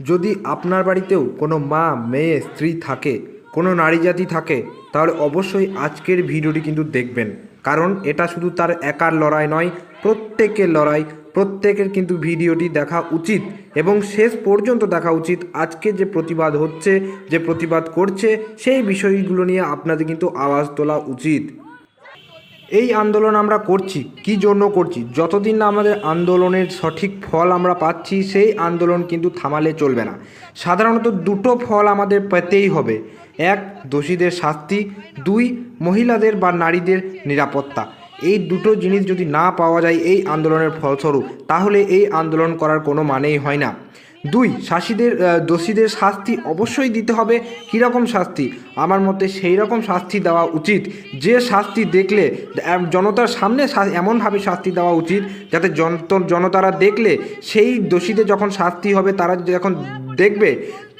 যদি আপনার বাড়িতেও কোনো মা, মেয়ে, স্ত্রী থাকে, কোনো নারী জাতি থাকে, তাহলে অবশ্যই আজকের ভিডিওটি কিন্তু দেখবেন। কারণ এটা শুধু তার একার লড়াই নয়, প্রত্যেকের লড়াই, প্রত্যেকের কিন্তু ভিডিওটি দেখা উচিত এবং শেষ পর্যন্ত দেখা উচিত। আজকে যে প্রতিবাদ হচ্ছে, যে প্রতিবাদ করছে, সেই বিষয়গুলো নিয়ে আপনাদের কিন্তু আওয়াজ তোলা উচিত। এই আন্দোলন আমরা করছি, কি জন্য করছি? যতদিন না আমাদের আন্দোলনের সঠিক ফল আমরা পাচ্ছি, সেই আন্দোলন কিন্তু থামালে চলবে না। সাধারণত দুটো ফল আমাদের পেতেই হবে। এক, দোষীদের শাস্তি, দুই, মহিলাদের বা নারীদের নিরাপত্তা। এই দুটো জিনিস যদি না পাওয়া যায় এই আন্দোলনের ফলস্বরূপ, তাহলে এই আন্দোলন করার কোনো মানেই হয় না। দুই, শাসীদের দোষীদের শাস্তি অবশ্যই দিতে হবে। কীরকম শাস্তি? আমার মতে সেই রকম শাস্তি দেওয়া উচিত। যে শাস্তি দেখলে জনতার সামনে এমনভাবে শাস্তি দেওয়া উচিত, যাতে জনত জনতারা দেখলে, সেই দোষীদের যখন শাস্তি হবে, তারা যখন দেখবে,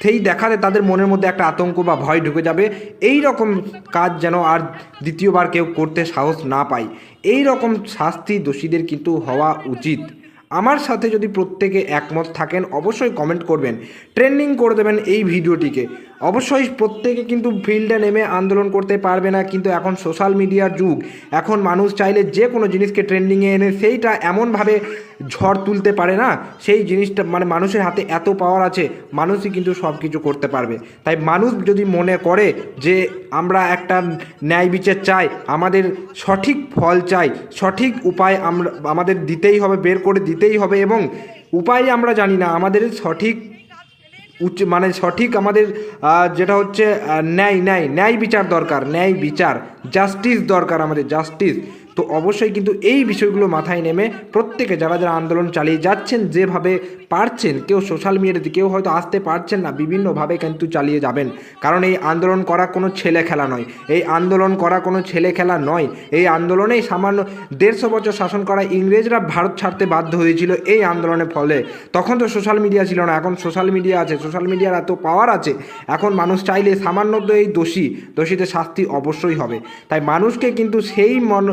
সেই দেখাতে তাদের মনের মধ্যে একটা আতঙ্ক বা ভয় ঢুকে যাবে। এই রকম কাজ যেন আর দ্বিতীয়বার কেউ করতে সাহস না পায়। এই রকম শাস্তি দোষীদের কিন্তু হওয়া উচিত। আমার সাথে যদি প্রত্যেকে একমত থাকেন অবশ্যই কমেন্ট করবেন। ট্রেন্ডিং করে দেবেন এই ভিডিওটিকে। অবশ্যই প্রত্যেকে কিন্তু ফিল্ডে নেমে আন্দোলন করতে পারবে না, কিন্তু এখন সোশ্যাল মিডিয়ার যুগ। এখন মানুষ চাইলে যে কোনো জিনিসকে ট্রেন্ডিংয়ে এনে সেইটা এমনভাবে ঝড় তুলতে পারে না, সেই জিনিসটা মানে মানুষের হাতে এত পাওয়ার আছে, মানুষই কিন্তু সব কিছু করতে পারবে। তাই মানুষ যদি মনে করে যে আমরা একটা ন্যায় বিচার চাই, আমাদের সঠিক ফল চাই, সঠিক উপায় আমরা, আমাদের দিতেই হবে, বের করে দিতেই হবে এবং উপায় আমরা জানি না, আমাদের সঠিক উচ্চ মানে সঠিক আমাদের যেটা হচ্ছে ন্যায় ন্যায় ন্যায় বিচার দরকার, ন্যায় বিচার জাস্টিস দরকার আমাদের জাস্টিস তো অবশ্যই কিন্তু এই বিষয়গুলো মাথায় নেমে প্রত্যেকে যারা যারা আন্দোলন চালিয়ে যাচ্ছেন, যেভাবে পারছেন, কেউ সোশ্যাল মিডিয়াতে কেউ হয়তো আসতে পারছেন না, বিভিন্নভাবে কিন্তু চালিয়ে যাবেন। কারণ এই আন্দোলন করা কোনো ছেলে খেলা নয়। এই আন্দোলন করা কোনো ছেলে খেলা নয়। এই আন্দোলনেই সামান্য দেড়শো বছর শাসন করা ইংরেজরা ভারত ছাড়তে বাধ্য হয়েছিল এই আন্দোলনের ফলে। তখন তো সোশ্যাল মিডিয়া ছিল না, এখন সোশ্যাল মিডিয়া আছে। সোশ্যাল মিডিয়ার এত পাওয়ার আছে, এখন মানুষ চাইলে সামান্য তো এই দোষী, দোষীদের শাস্তি অবশ্যই হবে। তাই মানুষকে কিন্তু সেই মন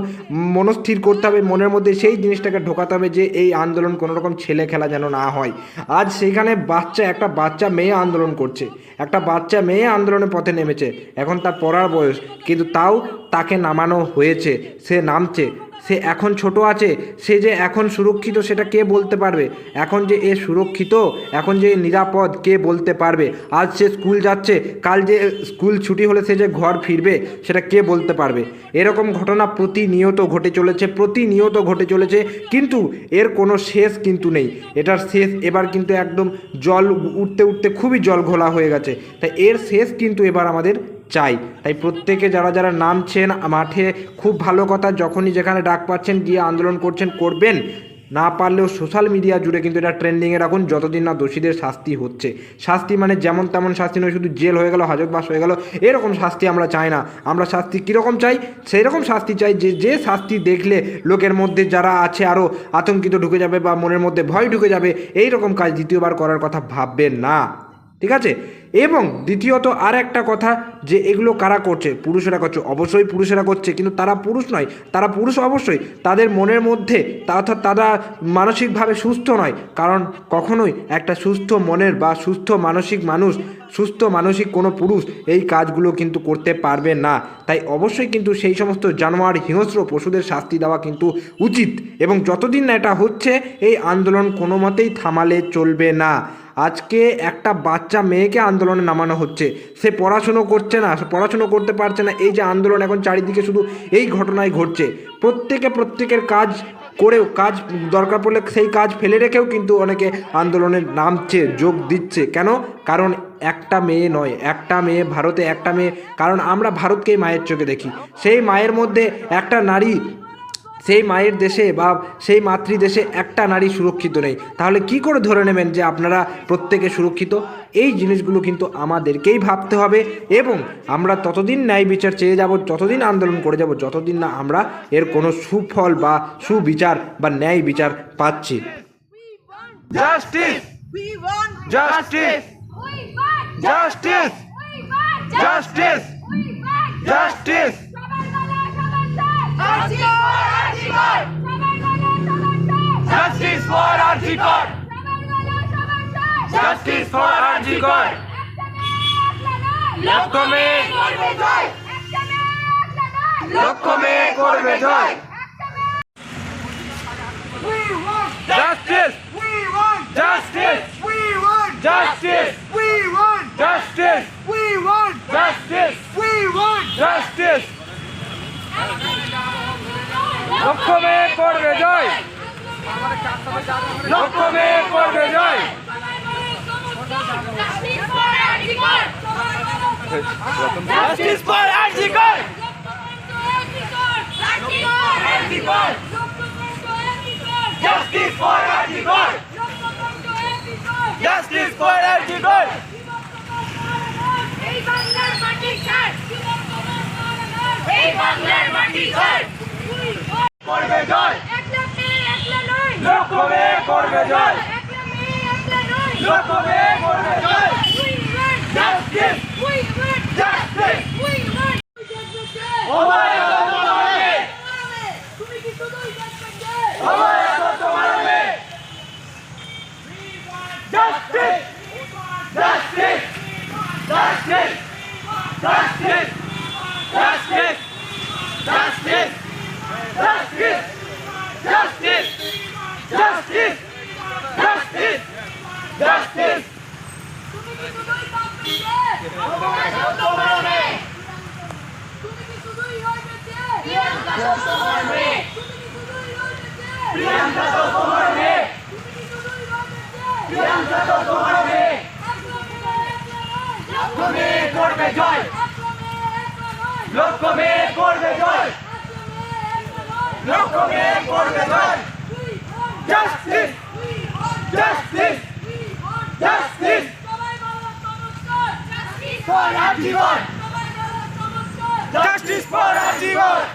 মনস্থির করতে হবে, মনের মধ্যে সেই জিনিসটাকে ঢোকাতে হবে যে এই আন্দোলন কোনো রকম ছেলে খেলা যেন না হয়। আজ সেখানে বাচ্চা, একটা বাচ্চা মেয়ে আন্দোলন করছে। একটা বাচ্চা মেয়ে আন্দোলনের পথে নেমেছে। এখন তার পড়ার বয়স, কিন্তু তাও তাকে নামানো হয়েছে, সে নামছে সে এখন ছোট আছে, সে যে এখন সুরক্ষিত সেটা কে বলতে পারবে? এখন যে এ সুরক্ষিত, এখন যে নিরাপদ কে বলতে পারবে? আজ সে স্কুল যাচ্ছে, কাল যে স্কুল ছুটি হলে সে যে ঘর ফিরবে, সেটা কে বলতে পারবে? এরকম ঘটনা প্রতিনিয়ত ঘটে চলেছে, প্রতিনিয়ত ঘটে চলেছে, কিন্তু এর কোনো শেষ কিন্তু নেই। এটার শেষ এবার কিন্তু একদম জল উঠতে উঠতে খুবই জল ঘোলা হয়ে গেছে। তাই এর শেষ কিন্তু এবার আমাদের চাই। তাই প্রত্যেকে যারা যারা নামছেন, মাঠে খুব ভালো কথা, যখনই যেখানে ডাক পাচ্ছেন, গিয়ে আন্দোলন করছেন, করবেন। না পারলেও সোশ্যাল মিডিয়া জুড়ে কিন্তু এটা ট্রেন্ডিংয়ে রাখুন, যতদিন না দোষীদের শাস্তি হচ্ছে। শাস্তি মানে যেমন তেমন শাস্তি নয়, শুধু জেল হয়ে গেল হাজতবাস হয়ে গেল, এরকম শাস্তি আমরা চাই না। আমরা শাস্তি কীরকম চাই? সেই রকম শাস্তি চাই যে যে শাস্তি দেখলে লোকের মধ্যে যারা আছে আরও আতঙ্কিত ঢুকে যাবে বা মনের মধ্যে ভয় ঢুকে যাবে এই রকম কাজ দ্বিতীয়বার করার কথা ভাববেন না। ঠিক আছে? এবং দ্বিতীয়ত আর একটা কথা যে এগুলো কারা করছে? পুরুষেরা করছে। অবশ্যই পুরুষেরা করছে, কিন্তু তারা পুরুষ নয়। তারা পুরুষ অবশ্যই। তাদের মনের মধ্যে অর্থাৎ তারা মানসিকভাবে সুস্থ নয়। কারণ কখনোই একটা সুস্থ মনের বা সুস্থ মানসিক মানুষ, সুস্থ মানসিক কোনো পুরুষ এই কাজগুলো কিন্তু করতে পারবে না। তাই অবশ্যই কিন্তু সেই সমস্ত জানোয়ার হিংস্র পশুদের শাস্তি দেওয়া কিন্তু উচিত। এবং যতদিন না এটা হচ্ছে, এই আন্দোলন কোনো মতেই থামালে চলবে না। আজকে একটা বাচ্চা মেয়েকে আন্দোলনে নামানো হচ্ছে। সে পড়াশুনো করছে না পড়াশুনো করতে পারছে না। এই যে আন্দোলন এখন চারিদিকে শুধু এই ঘটনায় ঘটছে। প্রত্যেকে প্রত্যেকের কাজ করেও, কাজ দরকার পড়লে সেই কাজ ফেলে রেখেও কিন্তু অনেকে আন্দোলনে নামছে, যোগ দিচ্ছে। কেন? কারণ একটা মেয়ে নয়, একটা মেয়ে ভারতে একটা মেয়ে। কারণ আমরা ভারতকেই মায়ের চোখে দেখি। সেই মায়ের মধ্যে একটা নারী সেই মায়ের দেশে বা সেই মাতৃদেশে একটা নারী সুরক্ষিত নেই। তাহলে কি করে ধরে নেবেন যে আপনারা প্রত্যেকে সুরক্ষিত? এই জিনিসগুলো কিন্তু আমাদেরকেই ভাবতে হবে এবং আমরা ততদিন ন্যায় বিচার চেয়ে যাব যতদিন আন্দোলন করে যাব যতদিন না আমরা এর কোনো সুফল বা সুবিচার বা ন্যায় বিচার পাচ্ছি। Justice! Justice! We want Justice for Arjikar! Justice for Arjikar! লক্ষ্যমে করবে জয় লক্ষ্যমে করবে জয় Justice! We want justice! We want justice! We want justice! লক্ষ মেয়ে করবে জয়। লক্ষ মেয়ে করবে জয়। Justice for RG Kar justice for RG Kar justice for RG Kar এই বাংলার মাটি ছাড় এই বাংলার মাটি ছাড়! করবে জয়। একলা মেয়ে একলা নয়। লোক করবে জয়। একলা মেয়ে একলা নয়। লোক করবে come for the gol. No come por de gol. Justice. Justice. Justice. Justice for Adivon. Justice for Adivon.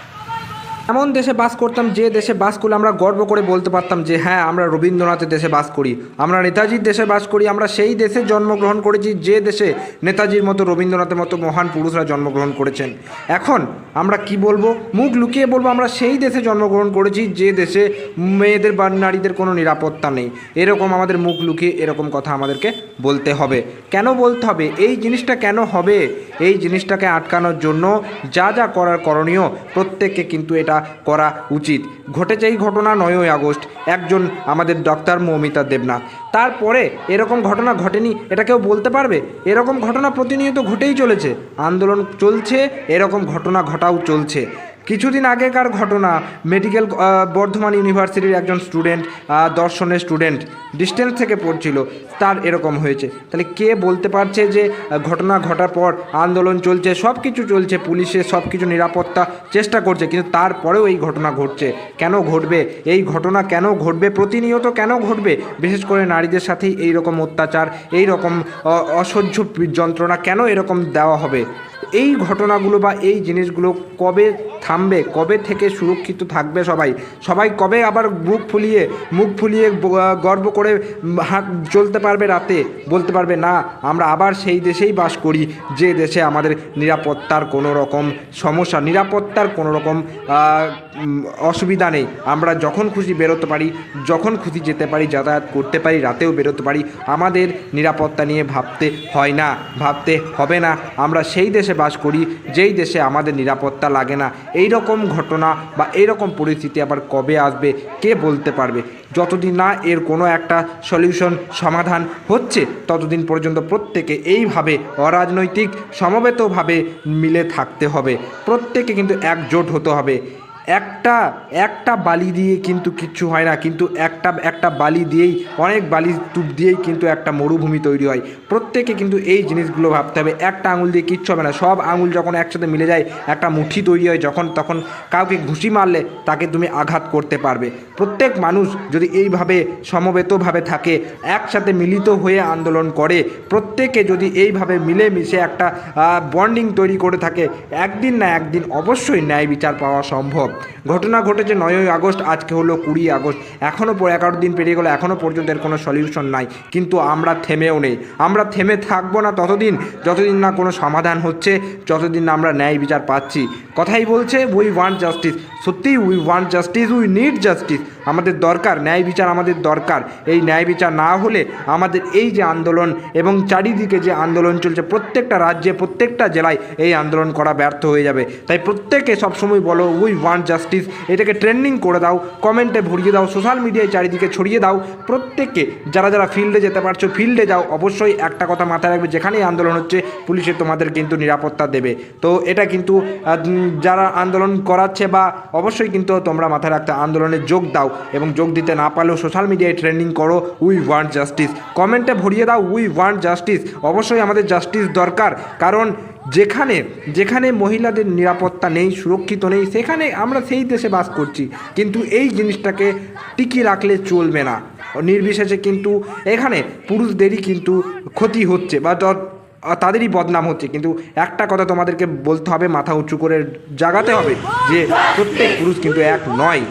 এমন দেশে বাস করতাম যে দেশে বাস করলে আমরা গর্ব করে বলতে পারতাম যে হ্যাঁ আমরা রবীন্দ্রনাথের দেশে বাস করি, আমরা নেতাজির দেশে বাস করি, আমরা সেই দেশে জন্মগ্রহণ করেছি যে দেশে নেতাজির মতো, রবীন্দ্রনাথের মতো মহান পুরুষরা জন্মগ্রহণ করেছেন। এখন আমরা কি বলব? মুখ লুকিয়ে বলব, আমরা সেই দেশে জন্মগ্রহণ করেছি যে দেশে মেয়েদের বা নারীদের কোনো নিরাপত্তা নেই। এরকম আমাদের মুখ লুকিয়ে এরকম কথা আমাদেরকে বলতে হবে। কেন বলতে হবে? এই জিনিসটা কেন হবে? এই জিনিসটাকে আটকানোর জন্য যা যা করার করণীয়, প্রত্যেককে কিন্তু এটা করা উচিত। ঘটেছে এই ঘটনা নয়ই আগস্ট। একজন আমাদের ডক্টর মৌমিতা দেবনাথ। তারপরে এরকম ঘটনা ঘটেনি, এটা কেউ বলতে পারবে? এরকম ঘটনা প্রতিনিয়ত ঘটেই চলেছে। আন্দোলন চলছে, এরকম ঘটনা ঘটাও চলছে। কিছুদিন আগেকার ঘটনা মেডিকেল বর্ধমান ইউনিভার্সিটির একজন স্টুডেন্ট দর্শনের স্টুডেন্ট ডিস্টেন্স থেকে পড়ছিল, তার এরকম হয়েছে। তাহলে কে বলতে পারছে যে ঘটনা ঘটার পর আন্দোলন চলছে সব কিছু চলছে পুলিশের সব কিছু নিরাপত্তা চেষ্টা করছে, কিন্তু তারপরেও এই ঘটনা ঘটছে। কেন ঘটবে? এই ঘটনা কেন ঘটবে? প্রতিনিয়ত কেন ঘটবে? বিশেষ করে নারীদের সাথেই এই রকম অত্যাচার এই রকম অসহ্য যন্ত্রণা কেন এরকম দেওয়া হবে? এই ঘটনাগুলো বা এই জিনিসগুলো কবে থামবে, কবে থেকে সুরক্ষিত থাকবে সবাই? সবাই কবে আবার মুখ ফুলিয়ে মুখ ফুলিয়ে গর্ব করে হাঁট চলতে পারবে রাতে? বলতে পারবে, না, আমরা আবার সেই দেশেই বাস করি, যে দেশে আমাদের নিরাপত্তার কোনো রকম সমস্যা, নিরাপত্তার কোনো রকম অসুবিধা নেই। আমরা যখন খুশি বেরোতে পারি, যখন খুশি যেতে পারি, যাতায়াত করতে পারি, রাতেও বেরোতে পারি। আমাদের নিরাপত্তা নিয়ে ভাবতে হয় না, ভাবতে হবে না। আমরা সেই দেশে বাস করি, যেই দেশে আমাদের নিরাপত্তা লাগে না এই রকম ঘটনা বা এই রকম পরিস্থিতি আবার কবে আসবে, কে বলতে পারবে? যতদিন না এর কোনো একটা সলিউশন সমাধান হচ্ছে, ততদিন পর্যন্ত প্রত্যেকে এইভাবে অরাজনৈতিক, সমবেতভাবে মিলে থাকতে হবে। প্রত্যেকে কিন্তু একজোট হতে হবে। একটা একটা বালি দিয়ে কিন্তু কিচ্ছু হয় না, কিন্তু একটা একটা বালি দিয়েই, অনেক বালি টুপ দিয়েই কিন্তু একটা মরুভূমি তৈরি হয়। প্রত্যেকে কিন্তু এই জিনিসগুলো ভাবতে হবে। একটা আঙুল দিয়ে কিচ্ছু হবে না। সব আঙুল যখন একসাথে মিলে যায়, একটা মুঠি তৈরি হয়, যখন, তখন কাউকে ঘুষি মারলে তাকে তুমি আঘাত করতে পারবে। প্রত্যেক মানুষ যদি এইভাবে সমবেতভাবে থাকে, একসাথে মিলিত হয়ে আন্দোলন করে, প্রত্যেকে যদি এইভাবে মিলেমিশে একটা বন্ডিং তৈরি করে থাকে, একদিন না একদিন অবশ্যই ন্যায় বিচার পাওয়া সম্ভব। ঘটনা ঘটেছে নয়ই আগস্ট, আজকে হলো কুড়ি আগস্ট। এখনও এগারো দিন পেরিয়ে গেলো, এখনও পর্যন্ত এর কোনো সলিউশন নাই। কিন্তু আমরা থেমেও নেই। আমরা থেমে থাকব না ততদিন, যতদিন না কোনো সমাধান হচ্ছে, যতদিন না আমরা ন্যায় বিচার পাচ্ছি। কথাই বলছে উই ওয়ান্ট জাস্টিস সত্যিই we want justice we need justice আমাদের দরকার, ন্যায় বিচার আমাদের দরকার। এই ন্যায় বিচার না হলে আমাদের এই যে আন্দোলন এবং চারিদিকে যে আন্দোলন চলছে, প্রত্যেকটা রাজ্যে, প্রত্যেকটা জেলায় এই আন্দোলন করা ব্যর্থ হয়ে যাবে। তাই প্রত্যেকে সবসময় বলো উই ওয়ান্ট জাস্টিস এটাকে ট্রেন্ডিং করে দাও কমেন্টে ভরিয়ে দাও সোশ্যাল মিডিয়ায় চারিদিকে ছড়িয়ে দাও। প্রত্যেককে, যারা যারা ফিল্ডে যেতে পারছ ফিল্ডে যাও, অবশ্যই একটা কথা মাথায় রাখবে, যেখানেই আন্দোলন হচ্ছে, পুলিশে তোমাদের কিন্তু নিরাপত্তা দেবে। তো এটা কিন্তু যারা আন্দোলন করাচ্ছে বা অবশ্যই কিন্তু তোমরা মাথায় রাখতে আন্দোলনে যোগ দাও এবং যোগ দিতে না পারলেও সোশ্যাল মিডিয়ায় ট্রেন্ডিং করো উই ওয়ান্ট জাস্টিস কমেন্টে ভরিয়ে দাও উই ওয়ান্ট জাস্টিস অবশ্যই আমাদের জাস্টিস দরকার, কারণ যেখানে যেখানে মহিলাদের নিরাপত্তা নেই, সুরক্ষিত নেই, সেখানে আমরা সেই দেশে বাস করছি। কিন্তু এই জিনিসটাকে টিকিয়ে রাখলে চলবে না। নির্বিশেষে কিন্তু এখানে পুরুষদেরই কিন্তু ক্ষতি হচ্ছে বা তাদেরই বদনাম হচ্ছে। কিন্তু একটা কথা তোমাদেরকে বলতে হবে, মাথা উঁচু করে জাগাতে হবে যে প্রত্যেক পুরুষ কিন্তু এক নয়।